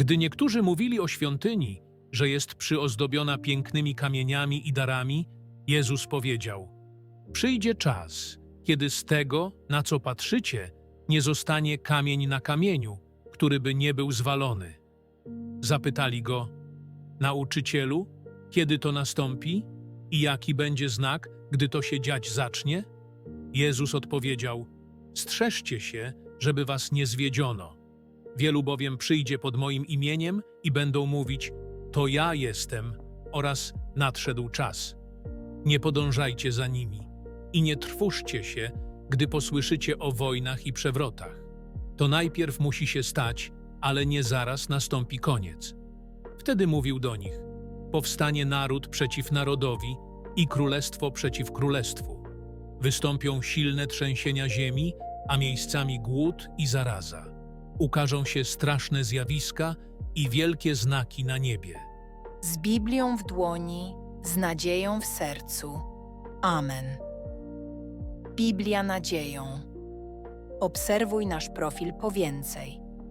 Gdy niektórzy mówili o świątyni, że jest przyozdobiona pięknymi kamieniami i darami, Jezus powiedział: Przyjdzie czas, kiedy z tego, na co patrzycie, nie zostanie kamień na kamieniu, który by nie był zwalony. Zapytali go: Nauczycielu, kiedy to nastąpi i jaki będzie znak, gdy to się dziać zacznie? Jezus odpowiedział: Strzeżcie się, żeby was nie zwiedziono. Wielu bowiem przyjdzie pod moim imieniem i będą mówić: To ja jestem, oraz nadszedł czas. Nie podążajcie za nimi i nie trwóżcie się, gdy posłyszycie o wojnach i przewrotach. To najpierw musi się stać, ale nie zaraz nastąpi koniec. Wtedy mówił do nich: Powstanie naród przeciw narodowi i królestwo przeciw królestwu. Wystąpią silne trzęsienia ziemi, a miejscami głód i zaraza. Ukażą się straszne zjawiska i wielkie znaki na niebie. Z Biblią w dłoni, z nadzieją w sercu. Amen. Biblia nadzieją. Obserwuj nasz profil po więcej.